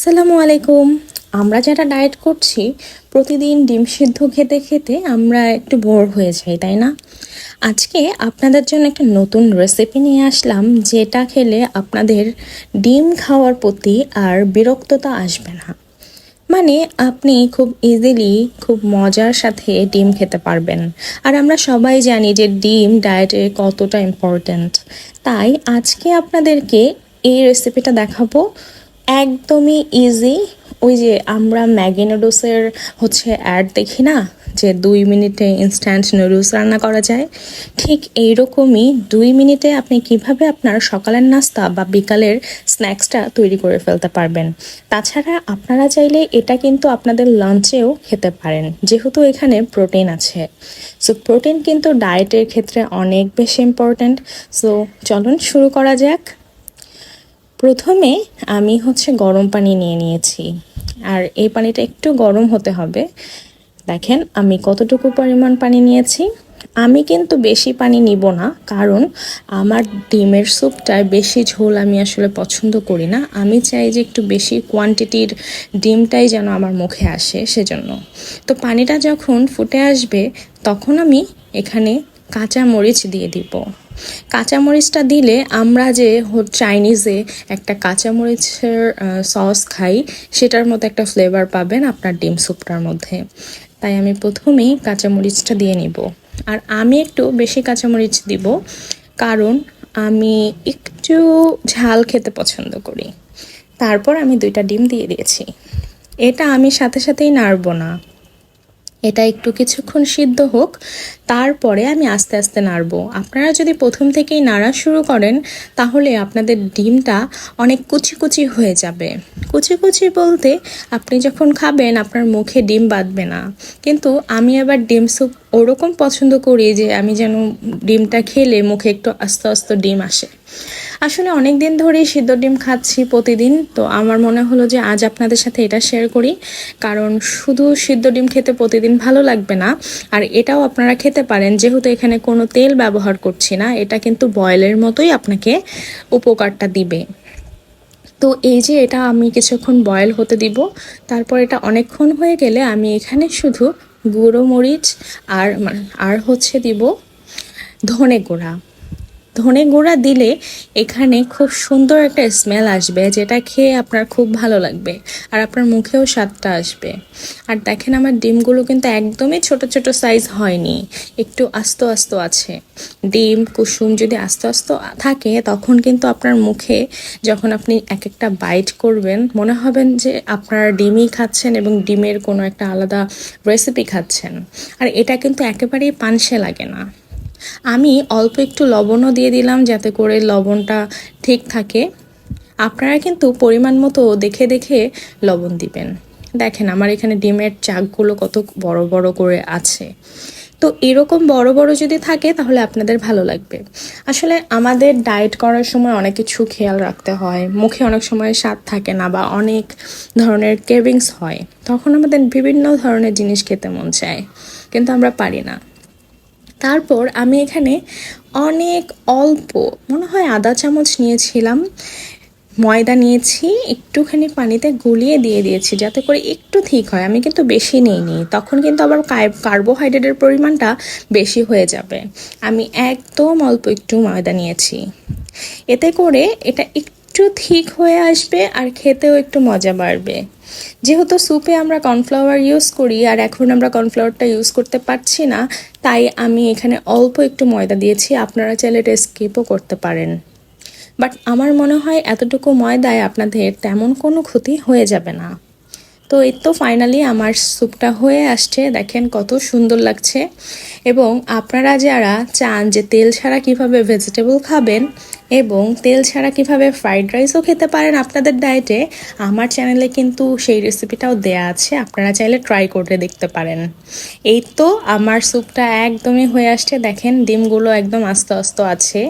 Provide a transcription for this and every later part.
আসসালামু আলাইকুম। আমরা যারা ডায়েট করছি, প্রতিদিন ডিম সিদ্ধ খেতে খেতে আমরা একটু বোর হয়ে যাই, তাই না? আজকে আপনাদের জন্য একটা নতুন রেসিপি নিয়ে আসলাম, যেটা খেলে আপনাদের ডিম খাওয়ার প্রতি আর বিরক্ততা আসবে না। মানে আপনি খুব ইজিলি খুব মজার সাথে ডিম খেতে পারবেন। আর আমরা সবাই জানি যে ডিম ডায়েটে কতটা ইম্পর্ট্যান্ট তাই আজকে আপনাদেরকে এই রেসিপিটা দেখাবো। একদমই ইজি ওই যে আমরা ম্যাগি নুডলসের হচ্ছে অ্যাড দেখি না? যে দুই মিনিটে ইনস্ট্যান্ট নুডলস রান্না করা যায়। ঠিক এইরকমই দুই মিনিটে আপনি কীভাবে আপনার সকালের নাস্তা বা বিকালের স্ন্যাক্সটা তৈরি করে ফেলতে পারবেন। তাছাড়া আপনারা চাইলে এটা কিন্তু আপনাদের লাঞ্চেও খেতে পারেন। যেহেতু এখানে প্রোটিন আছে। সো প্রোটিন কিন্তু ডায়েটের ক্ষেত্রে অনেক বেশি ইম্পর্ট্যান্ট সো চলুন শুরু করা যাক। প্রথমে আমি হচ্ছে গরম পানি নিয়ে নিয়েছি। আর এই পানিটা একটু গরম হতে হবে। দেখেন, আমি কতটুকু পরিমাণ পানি নিয়েছি। আমি কিন্তু বেশি পানি নিব না, কারণ আমার ডিমের স্যুপটায় বেশি ঝোল আমি আসলে পছন্দ করি না। আমি চাই যে একটু বেশি কোয়ান্টিটির ডিমটাই যেন আমার মুখে আসে সেজন্য। তো পানিটা যখন ফুটে আসবে, তখন আমি এখানে কাঁচা মরিচ দিয়ে দিব। কাঁচামরিচটা দিলে আমরা যে চাইনিজে একটা কাঁচামরিচের সস খাই, সেটার মতো একটা ফ্লেভার পাবেন আপনার ডিম স্যুপটার মধ্যে। তাই আমি প্রথমেই কাঁচামরিচটা দিয়ে নিব। আর আমি একটু বেশি কাঁচামরিচ দিব, কারণ আমি একটু ঝাল খেতে পছন্দ করি। তারপর আমি দুইটা ডিম দিয়ে দিয়েছি। এটা আমি সাথে সাথেই নাড়ব না। এটা একটু কিছুক্ষণ সিদ্ধ হোক, তারপরে আমি আস্তে আস্তে নাড়বো। আপনারা যদি প্রথম থেকেই নাড়া শুরু করেন, তাহলে আপনাদের ডিমটা অনেক কুচি কুচি হয়ে যাবে। কুচি কুচি বলতে আপনি যখন খাবেন, আপনার মুখে ডিম বাঁধবে না। কিন্তু আমি আবার ডিম স্যুপ ওরকম পছন্দ করি যে আমি যেন ডিমটা খেলে মুখে একটু আস্তে আস্তে ডিম আসে। আসলে অনেক দিন ধরেই সিদ্ধ ডিম খাচ্ছি প্রতিদিন, তো আমার মনে হলো যে আজ আপনাদের সাথে এটা শেয়ার করি। কারণ শুধু সিদ্ধ ডিম খেতে প্রতিদিন ভালো লাগবে না, আর এটাও আপনারা খেতে পারেন, যেহেতু এখানে কোনো তেল ব্যবহার করছি না, এটা কিন্তু বয়েলের মতোই আপনাকে উপকারটা দিবে। তো এই যে এটা আমি কিছুক্ষণ বয়েল হতে দিব, তারপর এটা অনেকক্ষণ হয়ে গেলে আমি এখানে শুধু গুঁড়ো মরিচ আর আর হচ্ছে দিব ধনে গুঁড়া। ধনে গুঁড়া দিলে এখানে খুব সুন্দর একটা স্মেল আসবে, যেটা খেয়ে আপনার খুব ভালো লাগবে আর আপনার মুখেও স্বাদটা আসবে। আর দেখেন আমার ডিমগুলো কিন্তু একদমই ছোট ছোট সাইজ হয়নি, একটু আস্ত আস্ত আছে। ডিম, কুসুম যদি আস্ত আস্ত থাকে, তখন কিন্তু আপনার মুখে যখন আপনি এক একটা বাইট করবেন, মনে হবেন যে আপনার ডিমই খাচ্ছেন এবং ডিমের কোনো একটা আলাদা রেসিপি খাচ্ছেন। আর এটা কিন্তু একেবারেই পানসে লাগে না। আমি অল্প একটু লবণও দিয়ে দিলাম যাতে করে লবণটা ঠিক থাকে। আপনারা কিন্তু পরিমাণ মতো দেখে দেখে লবণ দিবেন। দেখেন আমার এখানে ডিমের চাকগুলো কত বড় বড় করে আছে। তো এরকম বড় বড় যদি থাকে তাহলে আপনাদের ভালো লাগবে। আসলে আমাদের ডায়েট করার সময় অনেক কিছু খেয়াল রাখতে হয়। মুখে অনেক সময় স্বাদ থাকে না বা অনেক ধরনের কেভিংস হয়। তখন আমাদের বিভিন্ন ধরনের জিনিস খেতে মন চায়। কিন্তু আমরা পারি না। তারপর আমি এখানে অনেক অল্প, মনে হয় আদা চামচ নিয়েছিলাম। ময়দা নিয়েছি, একটুখানি পানিতে গুলিয়ে দিয়ে দিয়েছি যাতে করে একটু ঠিক হয়। আমি কিন্তু বেশি নিইনি, তখন কিন্তু আবার কার্বোহাইড্রেটের পরিমাণটা বেশি হয়ে যাবে। আমি একদম অল্প একটু ময়দা নিয়েছি। এতে করে এটা একটু ঠিক হয়ে আসবে আর খেতেও একটু মজা বাড়বে। যেহেতু স্যুপে আমরা কর্নফ্লাওয়ার ইউজ করি আর এখন আমরা কর্নফ্লাওয়ারটা ইউজ করতে পারছি না, তাই আমি এখানে অল্প একটু ময়দা দিয়েছি, আপনারা চাইলে এটা স্কিপও করতে পারেন। বাট আমার মনে হয় এতটুকু ময়দায় আপনাদের তেমন কোনো ক্ষতি হয়ে যাবে না। তো এই তো ফাইনালি আমার স্যুপটা হয়ে আসছে, দেখেন কত সুন্দর লাগছে। এবং আপনারা যারা চান যে তেল ছাড়া কীভাবে ভেজিটেবল খাবেন এবং তেল ছাড়া কীভাবে ফ্রাইড রাইসও খেতে পারেন আপনাদের ডায়েটে আমার চ্যানেলে কিন্তু সেই রেসিপিটাও দেয়া আছে, আপনারা চাইলে ট্রাই করে দেখতে পারেন। এই তো আমার স্যুপটা একদমই হয়ে আসছে, দেখেন ডিমগুলো একদম আস্তে আস্তে আছে,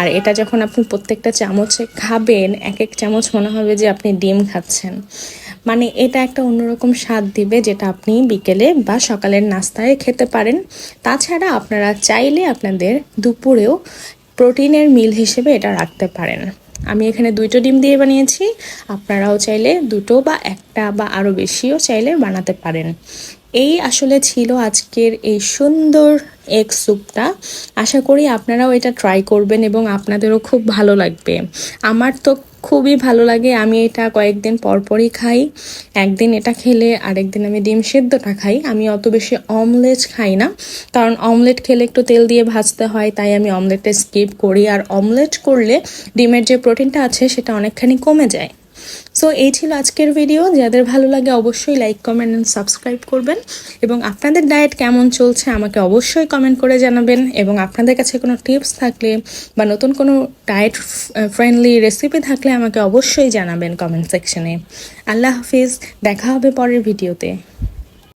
আর এটা যখন আপনি প্রত্যেকটা চামচে খাবেন এক এক চামচ মনে হবে যে আপনি ডিম খাচ্ছেন। মানে এটা একটা অন্যরকম স্বাদ দিবে যেটা আপনি বিকেলে বা সকালের নাস্তায় খেতে পারেন। তাছাড়া আপনারা চাইলে আপনাদের দুপুরেও প্রোটিনের মিল হিসেবে এটা রাখতে পারেন। আমি এখানে দুটো ডিম দিয়ে বানিয়েছি। আপনারাও চাইলে দুটো বা একটা বা আরও বেশিও চাইলে বানাতে পারেন। এই আসলে ছিল আজকের এই সুন্দর এগ স্যুপটা। আশা করি আপনারাও এটা ট্রাই করবেন এবং আপনাদেরও খুব ভালো লাগবে। আমার তো খুবই ভালো লাগে, আমি এটা কয়েকদিন পরপরই খাই। একদিন এটা খেলে আরেকদিন আমি ডিম সেদ্ধটা খাই। আমি অত বেশি অমলেট খাই না, কারণ অমলেট খেলে একটু তেল দিয়ে ভাজতে হয়, তাই আমি অমলেটটা স্কিপ করি। আর অমলেট করলে ডিমের যে প্রোটিনটা আছে, সেটা অনেকখানি কমে যায়। সো এই ছিল আজকের ভিডিও যাদের ভালো লাগে, অবশ্যই লাইক কমেন্ট অ্যান্ড সাবস্ক্রাইব করবেন। এবং আপনাদের ডায়েট কেমন চলছে, আমাকে অবশ্যই কমেন্ট করে জানাবেন। এবং আপনাদের কাছে কোনো টিপস থাকলে বা নতুন কোনো ডায়েট ফ্রেন্ডলি রেসিপি থাকলে আমাকে অবশ্যই জানাবেন কমেন্ট সেকশনে আল্লাহ হাফিজ, দেখা হবে পরের ভিডিওতে